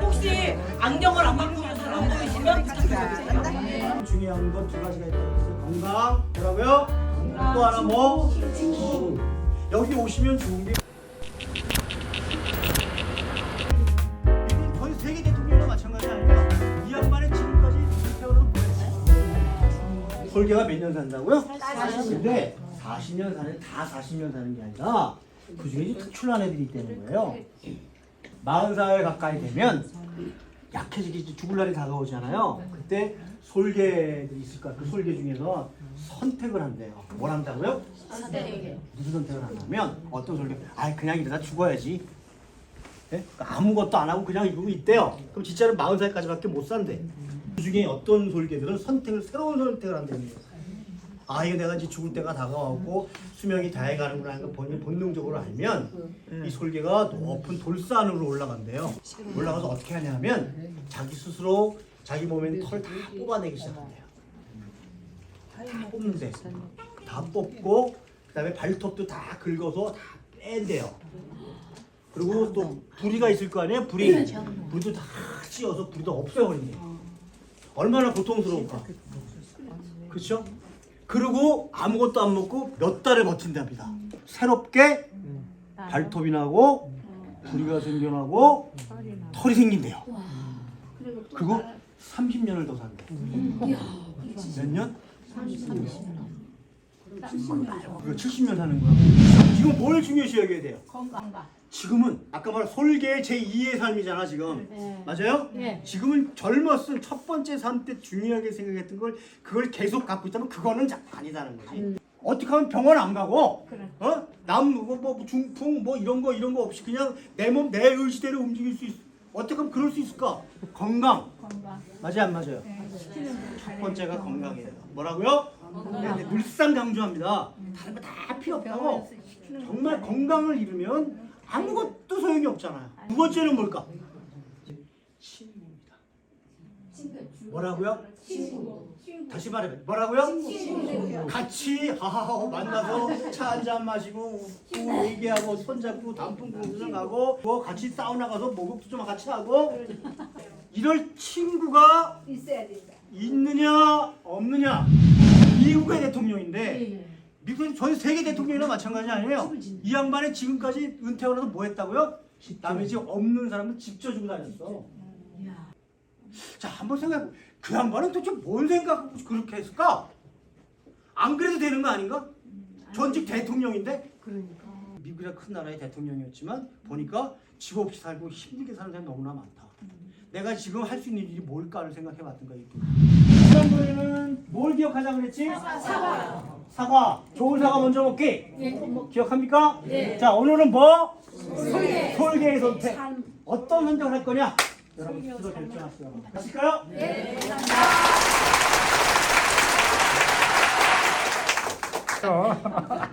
혹시 안경을 안 바꾸셔서 안 보이시면 부탁드립니다. 중요한 건 두 가지가 있다고 했어요. 건강, 뭐라고요? 또 하나 뭐? 음. 여기 오시면 좋은 게? 설계가 몇 년 산다고요? 40년인데 40년 사는 다 40년 사는 게 아니라 그 중에 특출난 애들이 있다는 거예요. 40살 가까이 되면 약해지기 죽을 날이 다가오잖아요. 그때 솔개들이 있을 거야. 그 솔개 중에서 선택을 한대요. 뭘 한다고요? 무슨 선택을 하냐면 어떤 솔개? 아 그냥 이러다 죽어야지. 예? 그러니까 아무것도 안 하고 그냥 이러고 있대요. 그럼 진짜로 40살까지밖에 못 산대. 그 중에 어떤 솔개들은 선택을 새로운 선택을 한다는 거예요. 아 이거 내가 이제 죽을 때가 다가왔고 수명이 다해가는구나 하는 걸 본인 본능적으로 알면 이 솔개가 높은 돌산으로 올라간대요. 올라가서 어떻게 하냐면 자기 스스로 자기 몸에 털 다 뽑아내기 시작한대요. 다 뽑는데 다 뽑고 그다음에 발톱도 다 긁어서 다 뺀대요. 그리고 또 부리가 있을 거 아니에요? 부리 부리도 다 찧어서 부리도 없애버린대요. 얼마나 고통스러울까? 그렇죠? 그리고 아무것도 안 먹고 몇 달을 버틴답니다. 새롭게 발톱이 나고 부리가 생겨나고 털이 생긴대요. 그리고 30년을 더 산대. 몇 년? 30년. 그거 70년 사는 거야. 지금 뭘 중요시 여겨야 돼요? 지금은 아까 말한 솔개의 제2의 삶이잖아 지금. 맞아요? 지금은 젊었을 첫 번째 삶 때 중요하게 생각했던 걸 그걸 계속 갖고 있다면 그거는 자- 아니다는 거지. 어떻게 하면 병원 안 가고 어? 남뭐 뭐 중풍 뭐 이런 거 이런 거 없이 그냥 내 몸 내 의지대로 움직일 수 있, 어떻게 하면 그럴 수 있을까? 건강. 맞아요 안 맞아요? 첫 번째가 건강이에요. 뭐라고요? 네, 네, 물상 강조합니다. 다른 거 다 필요 없다고. 정말 건강을 잃으면 아무것도 소용이 없잖아요. 두 번째는 뭘까? 친구입니다. 뭐라고요? 다시 말해봐. 뭐라고요? 같이 하하하 만나서 차 한 잔 마시고 웃고 얘기하고 손잡고 단풍 공원을 가고 뭐 같이 사우나 가서 목욕도 좀 같이 하고 이럴 친구가 있어야 된다. 있느냐 없느냐 미국의 대통령인데 미국은 전 세계 대통령이나 마찬가지 아니에요 이 양반이 지금까지 은퇴하고 나서 뭐 했다고요? 남의 집 없는 사람은 집 져 주고 다녔어 자 한번 생각해 그 양반은 도대체 뭘 생각하고 그렇게 했을까? 안 그래도 되는 거 아닌가? 전직 대통령인데 미국이라 큰 나라의 대통령이었지만 보니까 집 없이 살고 힘들게 사는 사람이 너무나 많다 내가 지금 할 수 있는 일이 뭘까를 생각해 봤던 거예요. 지난번에는 뭘 기억하자 그랬지? 사과. 사과. 좋은 사과 먼저 먹기. 기억합니까? 자, 오늘은 뭐? 솔개. 솔개의 선택. 어떤 선택을 할 거냐? 여러분 스스로 결정하시죠. 하실까요? 네.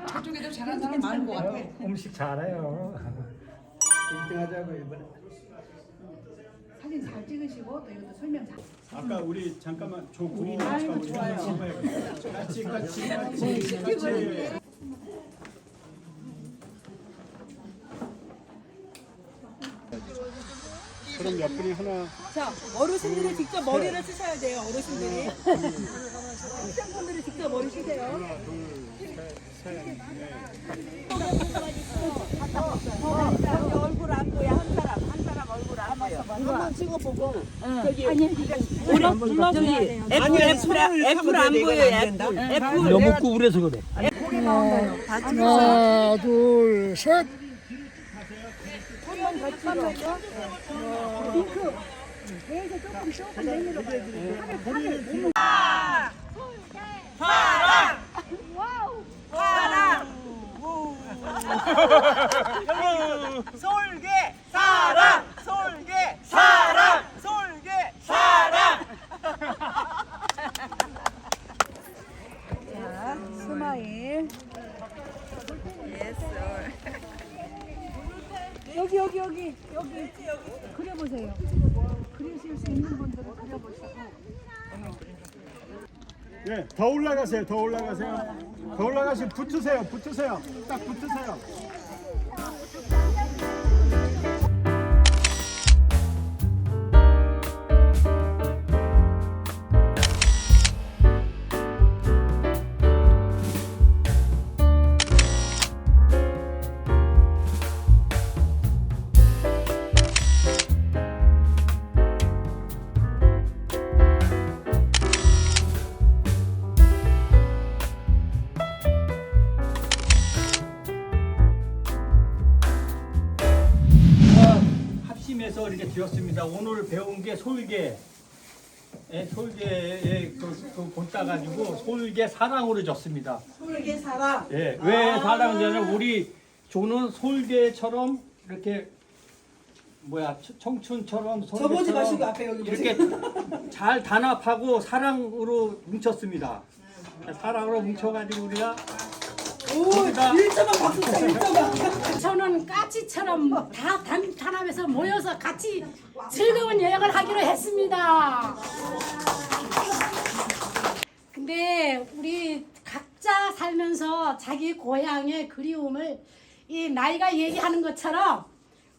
저쪽에도 잘하는 사람 많은 것 같아. 음식 잘해요. 1등 하자고 이번에. 사진 잘 찍으시고 또 이것도 설명 잘. 아까 우리 잠깐만 조고 잠깐 우리 한번 해봐요. 같이 같이 같이 같이 그럼 몇 분이 하나 자, 어르신들이 직접 머리를 쓰셔야 돼요. 어르신들이. 학생분들이 직접 머리 쓰세요. 여기 얼굴 안 보여 한 사람 한 사람 얼굴 안 보여. 한번 찍어 보고 저기 아니 눌러줘야 돼요. 아니 애플 애플 안 보여요 애플 애플 너무 구부려서 그래. 하나, 둘, 셋. 솔개 여기 여기 여기 여기 그려보세요. 그리실 수 있는 분들은 그려보시고. 네, 더 올라가세요. 더 올라가세요. 더 올라가시 붙으세요. 붙으세요. 딱 붙으세요. 되었습니다. 오늘 배운 게 솔개. 예, 솔개의 그, 그 본따 가지고 솔개 사랑으로 졌습니다. 솔개 사랑. 예, 왜 사랑이냐면 우리 조는 솔개처럼 이렇게 뭐야 청- 청춘처럼 저보지 마시고 앞에 여기 이렇게 잘 단합하고 사랑으로 뭉쳤습니다. 사랑으로 뭉쳐가지고 우리가 우리가 저는 까치처럼 다 단, 단합해서 모여서 같이 즐거운 여행을 하기로 했습니다. 근데 우리 각자 살면서 자기 고향의 그리움을 이 나이가 얘기하는 것처럼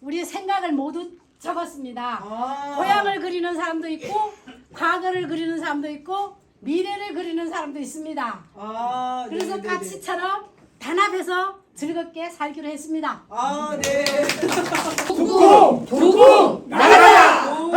우리 생각을 모두 적었습니다. 고향을 그리는 사람도 있고 과거를 그리는 사람도 있고 미래를 그리는 사람도 있습니다. 아, 그래서 네, 네, 네. 까치처럼 단합해서 즐겁게 살기로 했습니다. 아, 네. 두고 두고 나가라.